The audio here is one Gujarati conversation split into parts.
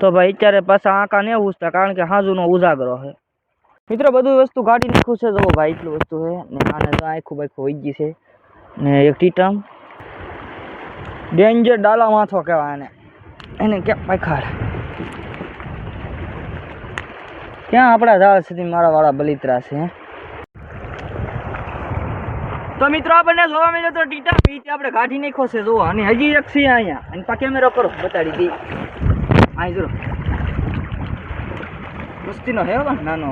તો ભાઈ અત્યારે પાછા આંકા ને ઉસતા કારણ કે હાજુનો ઉજાગરો છે. મિત્રો બધું વસ્તુ કાઢી નાખ્યું છે. જો ભાઈ, એટલું વસ્તુ છે. ને આને તો આખું બાખું વહી ગઈ છે. ને એક ટીટમ. ડેન્જર ડાલા માથો કહેવાય એને એને ક્યાં પખાડ ક્યાં આપણા ઝાડ સુધી મારા વાળા બલિત્રા છે? તો મિત્રો, આપણને જોવા મળ્યો તો ટીટા બીચ આપણે કાઢી નાખ્યો છે. જોવા અને હજી એક છે અહીંયા. અને પા કેમેરો કરો બતાડી દી અહીં જરો મસ્તીનો હે હો નાનો.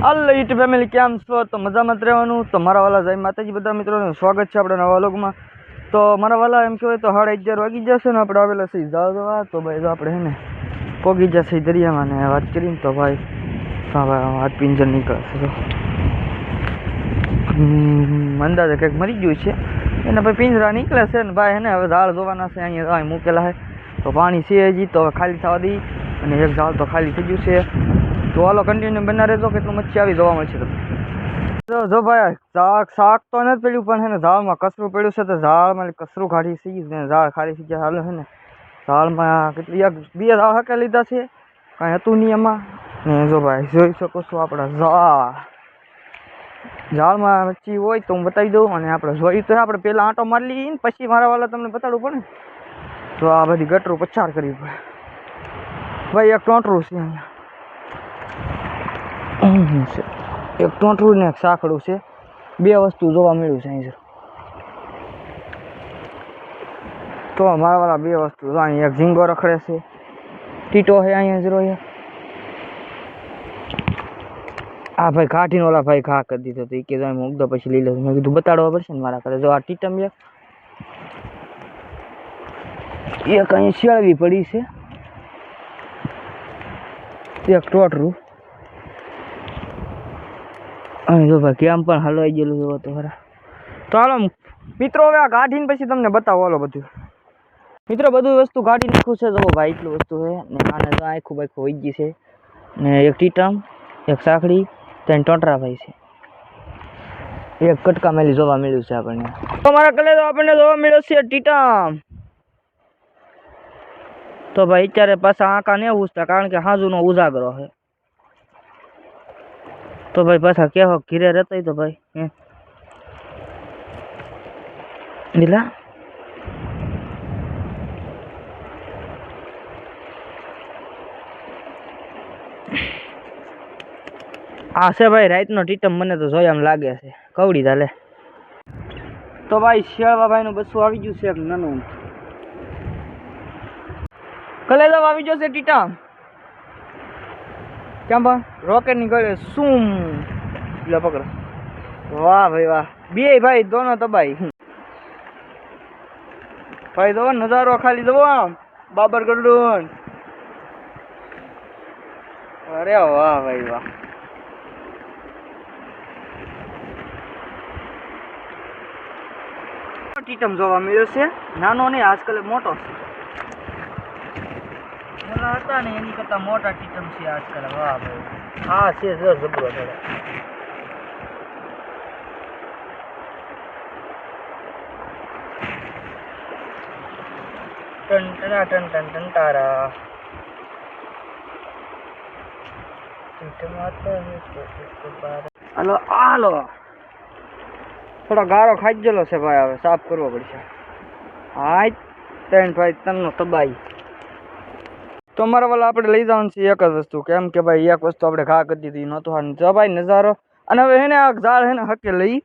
હાલો યુટ્યુબ ફેમિલી કેમ છો તો મજામાં જ રહેવાનું તો મારા વાલા જય માતાજી બધા મિત્રોનું સ્વાગત છે આપણે નવા લોગમાં તો મારા વાલા એમ કહેવાય તો સાડા અગિયાર વાગી જશે ને આપણે આવેલા છીએ જાવ તો ભાઈ તો આપણે હે ને પોગી જશે દરિયામાં ને વાત કરીને તો ભાઈ હા ભાઈ હાથ પિંજર નીકળશે તો અંદાજે કંઈક મરી ગયું છે એને ભાઈ પિંજરા નીકળે છે ને ભાઈ એને હવે ઝાડ જોવાના છે, અહીંયા અહીં મૂકેલા છે તો પાણી છે હજી, તો હવે ખાલી થવા દઈ. અને એક ઝાડ તો ખાલી થઈ ગયું છે. તો હાલો કન્ટિન્યુ બના રહેજો, કેટલું મચ્છી આવી જોવા મળશે તમને. જો ભાઈ શાક શાક તો નથી પડ્યું, પણ હે ને, ઝાડમાં કચરું પડ્યું છે, તો ઝાડમાં કચરું કાઢી સી ને ઝાડ ખાલી થઈ ગયા, હાલો છે ને. ઝાડમાં કેટલી, એક, બે ઝાડ હકે લીધા છે. કાંઈ હતું નહીં એમાં ને જો ભાઈ, જોઈ શકો છો આપણા ઝાડ. ઝાડમાં મચ્છી હોય તો હું બતાવી દઉં અને આપણે જોયું તો આપણે પહેલાં આંટો મારી લઈએ ને પછી મારા વાલા તમને બતાડવું પડે તો આ બધી ગટરું પછાડ કરવી પડે. ભાઈ, એક ટોંટરું છે અહીંયા. છે. એક ટોંટરું ને એક સાંકડું છે. બે વસ્તુ જોવા મળ્યું છે અહીં તો મારા વાળા બે વસ્તુ જો અહીં એક ઝીંગો રખડે છે. ટીટો છે અહીંયા જરો એક. આ ભાઈ કાઢીને ઓલા ભાઈ ઘા કરી દીધો તો એ કે જો મૂકતો પછી લઈ લઉં મેં કીધું બતાડવા પડશે ને મારા ઘરે. જો આ ટીટમ એક એક અહીં શેળવી પડી છે. એક ટોટરું. અહીં જો ભાઈ કેમ પણ હલવાઈ ગયેલું જોવો તો ખરા. તો હાલો મિત્રો હવે આ કાઢીને પછી તમને બતાવો હાલો બધું. મિત્રો બધું વસ્તુ કાઢી નાખ્યું છે. જો ભાઈ, એટલું વસ્તુ છે. ને આને આખું બાખું વહી ગઈ છે. ને એક ટીટમ, એક સાંકડી ત્રણ ટોટરા ભાઈ છે. એક કટકા મેલી જોવા મળ્યું છે આપણને. તો કલે તો આપણને જોવા મળ્યો છે ટીટમ. તો ભાઈ અત્યારે પાછા આંકા ને ઉજતા કારણ કે હાજુનો ઉજાગરો છે. તો ભાઈ પાછા કેવો ઘીરે રહેતા તો ભાઈ, હે. આ છે ભાઈ, રાતનો ટીટમ મને તો જોઈ એમ લાગે છે. કવડી ચાલે તો ભાઈ, શિયાળવા ભાઈનું બસું આવી ગયું છે એક નાનું. કલેજા આવી ગયો છે ટીટમ. કેમ પણ રોકેટ નીકળે શું લો પકડો. વાહ ભાઈ, વાહ. બે ભાઈ, દોનો તબાઈ. ભાઈ, દો, નજારો ખાલી દો આમ. બાબર ગઢડું અરે વાહ ભાઈ, વાહ. ટીટમ જોવા મળ્યો છે નાનો નહીં આજકાલ મોટો છે ઓલા હતા ને એની કરતા મોટા ટીટમ છે આજકાલ વાહ ભાઈ હા છે જો જબરો થોડો ટન ટના ટન ટન ટન તારા ટીટમ આતા હે તો એક બાર હાલો હાલો થોડો ગારો ખાઈ ગયેલો છે ભાઈ હવે સાફ કરવો પડશે હા ત્રણ ભાઈ તનનો તબાઈ તો અમારા વાલા આપણે લઈ જવાનું છે એક જ વસ્તુ કેમ કે ભાઈ એક વસ્તુ આપણે ઘા કરી દીધી નહોતું હારું જો ભાઈ નજારો અને હવે હેને આ ઝાડ હેને હકે લઈ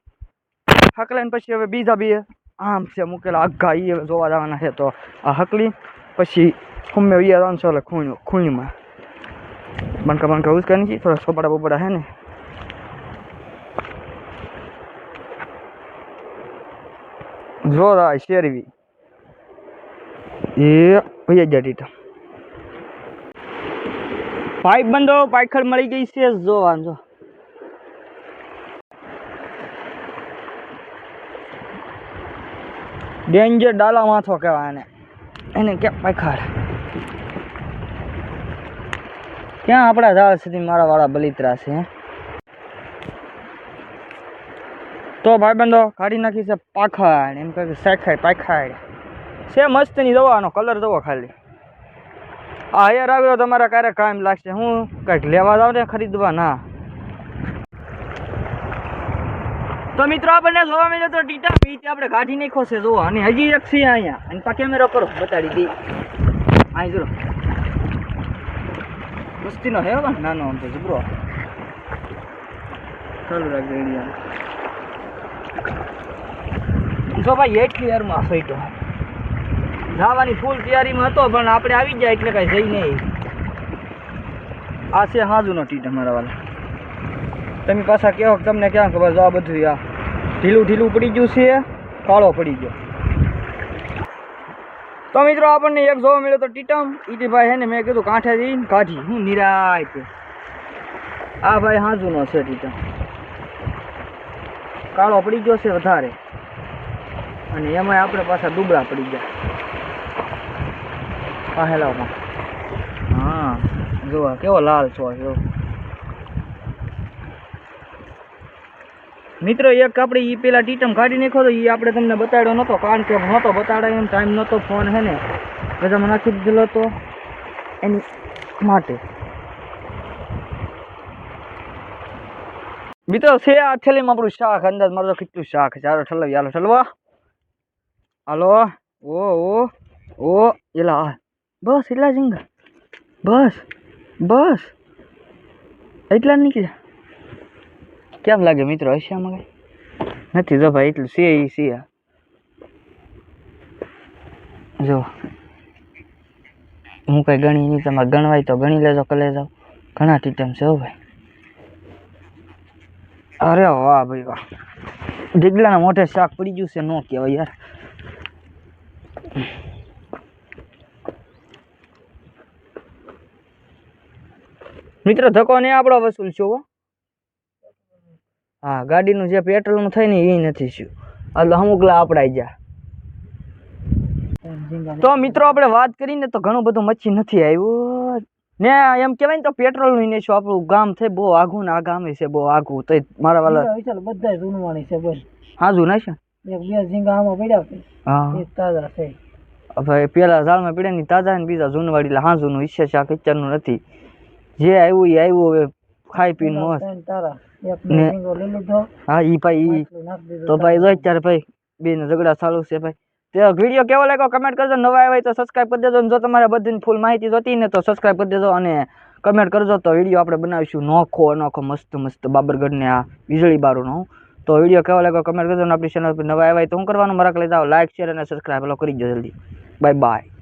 હકલાઈને પછી હવે બીજા બી આમ છે મૂકેલા આઘા ઈ હવે જોવા જવાના છે તો આ હકલી પછી હુમે ઈ જવાનું છે એટલે ખૂણ ખૂણમાં બનકા બનકા ઉસકા નથી થોડા સોપડા બોપડા હે ને જોરા શેરવી એ ભૈયા જા પાઇપ બંધો પાયખડ મળી ગઈ છે, જો વાંધો. ડેન્જર ડાલા માથો કહેવાય એને. એને કેમ પાયખડ ક્યાં આપણા ઝાડ સુધી મારા વાળા બલિત્રા છે હે? તો ભાઈબંધો કાઢી નાખી છે પાખાડ, એમ કહે શેખાય પાખાડ. છે મસ્તની દવાનો કલર જુઓ ખાલી. આ હેર આવ્યો તમારા ક્યારે કામ લાગશે. હું કંઈક લેવા જાઉં ને ખરીદવા ના તો મિત્રો, આપણને જોવા મળ્યો તો ટીટા પીટી આપણે કાઢી નાખ્યો છે. જોવો અને હજી એક છે અહીંયા. અને પા કેમેરો કરો, બતાડી દી. અહીં જો મસ્તીનો હો નાનો આમ તો જબરો. ચાલુ રાખજો ઇન્ડિયા જો ભાઈ એટલી યારમાં ફેટો જવાની ફૂલ તૈયારીમાં હતો, પણ આપણે આવી જાય એટલે કાંઈ જઈ નહીં. આ છે હાજુનો ટીટ અમારા વાળા તમે પાછા કહો તમને ક્યાં ખબર જો આ બધું આ ઢીલું ઢીલું પડી ગયું છે, કાળો પડી ગયો. તો મિત્રો, આપણને એક જોવા મળ્યો તો ટીટમ. ઈટીભાઈ હે ને મેં કીધું કાંઠે જઈને કાઢી. હું નિરાય આ ભાઈ હાજુનો છે ટીટમ. કાળો પડી ગયો છે વધારે. અને એમાં આપણે પાછા દુબળા પડી ગયા. પાહેલામાં હા જોવા કેવો લાલ છો જો. મિત્રો, એક આપણે એ પેલા ટીટમ કાઢી નાખ્યો તો એ આપણે તમને બતાડ્યો નહોતો કારણ કે નહોતો બતાડાય એમ ટાઈમ નહોતો ફોન, હે ને. રજામાં નાખી દીધેલો તો એની માટે. મિત્રો છે આ થેલીમાં આપણું શાક અંદાજ મારો કેટલું શાક ચાલો ઠલવી હાલો ઠલવા હાલો ઓ ઓ ઓ એલા. બસ એટલા ઝીંગા બસ બસ એટલા નીકળ્યા કેમ લાગે મિત્રો હશે આમાં કઈ નથી જો ભાઈ એટલું છે એ છે. જો હું કઈ ગણી નહીં તમારે ગણવાય તો ગણી લેજો કલે જાઓ ઘણા ટીટમ છે હો ભાઈ અરે વાહ ભાઈ વાહ. ઢીગલાના મોઢે શાક પડી ગયું છે, નો કહેવાય યાર. મિત્રો, ધક્કો ને આપણો વસૂલ છો હો? ગાડીનું જે પેટ્રોલનું થાય ને એ નથી શું. એટલે અમુકલા આપડાઈ જા. તો મિત્રો આપણે વાત કરીને તો ઘણું બધું મચ્છી નથી આવ્યું. ને એમ કહેવાય ને તો પેટ્રોલનું ને શું આપણું ગામ છે બહુ આઘું ને આ ગામે છે બહુ આઘું તો મારા વાલા વિચાર બધા જૂનવાણી છે બોલ હાજુ ના છે? એક બે ઝીંગા આમાં પડ્યા છે હા. તાજા છે. હવે પેલા ઝાડમાં પીડે ની તાજા ને બીજા જૂનવાડી એટલે હાજુનું ઈચ્છે છે આ કિચનનું નથી. જે આવ્યું એ આવ્યું હવે ખાઈ પીને મોસ તારા. ને- હા ઈ ભાઈ તો ભાઈ જો અત્યારે ભાઈ બે ને ઝઘડા ચાલુ છે ભાઈ. તે વીડિયો કેવો લાગ્યો? કમેન્ટ કરજો. નવા હોય તો સબસ્ક્રાઈબ કરી દેજો. જો તમારે બધી ફૂલ માહિતી જોતી ને તો સબસ્ક્રાઈબ કરી દેજો અને કમેન્ટ કરજો. તો વીડિયો આપણે બનાવીશું નોખો અનોખો મસ્ત મસ્ત બાબરગઢને આ વીજળી બારોનો. તો વીડિયો કેવો લાગ્યો? કમેન્ટ કરજો. આપણી ચેનલ પર નવા આવ્યા હોય તો શું કરવાનું? મારા લઈ જાઓ. લાઈક શેર અને સબસ્ક્રાઈબ કરી દો જલ્દી. Bye bye